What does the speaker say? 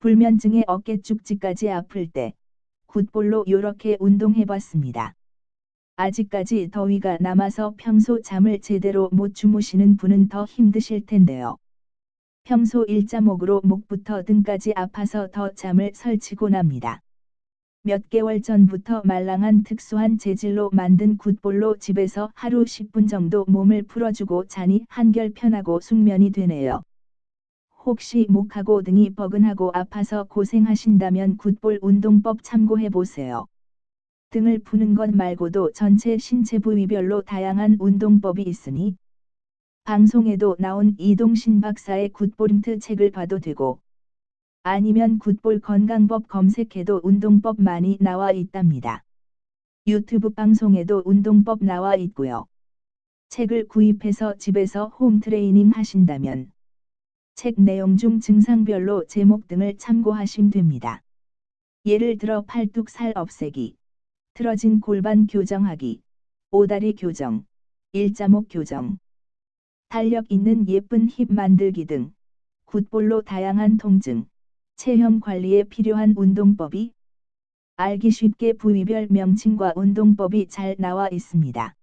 불면증에 어깨 축지까지 아플 때 굿볼로 요렇게 운동해봤습니다. 아직까지 더위가 남아서 평소 잠을 제대로 못 주무시는 분은 더 힘드실 텐데요. 평소 일자목으로 목부터 등까지 아파서 더 잠을 설치고 납니다. 몇 개월 전부터 말랑한 특수한 재질로 만든 굿볼로 집에서 하루 10분 정도 몸을 풀어주고 자니 한결 편하고 숙면이 되네요. 혹시 목하고 등이 뻐근하고 아파서 고생하신다면 굿볼 운동법 참고해보세요. 등을 푸는 것 말고도 전체 신체 부위별로 다양한 운동법이 있으니 방송에도 나온 이동신 박사의 굿볼인트 책을 봐도 되고 아니면 굿볼 건강법 검색해도 운동법 많이 나와 있답니다. 유튜브 방송에도 운동법 나와 있고요. 책을 구입해서 집에서 홈 트레이닝 하신다면 책 내용 중 증상별로 제목 등을 참고하시면 됩니다. 예를 들어 팔뚝살 없애기, 틀어진 골반 교정하기, 오다리 교정, 일자목 교정, 탄력 있는 예쁜 힙 만들기 등 굿볼로 다양한 통증, 체형 관리에 필요한 운동법이 알기 쉽게 부위별 명칭과 운동법이 잘 나와 있습니다.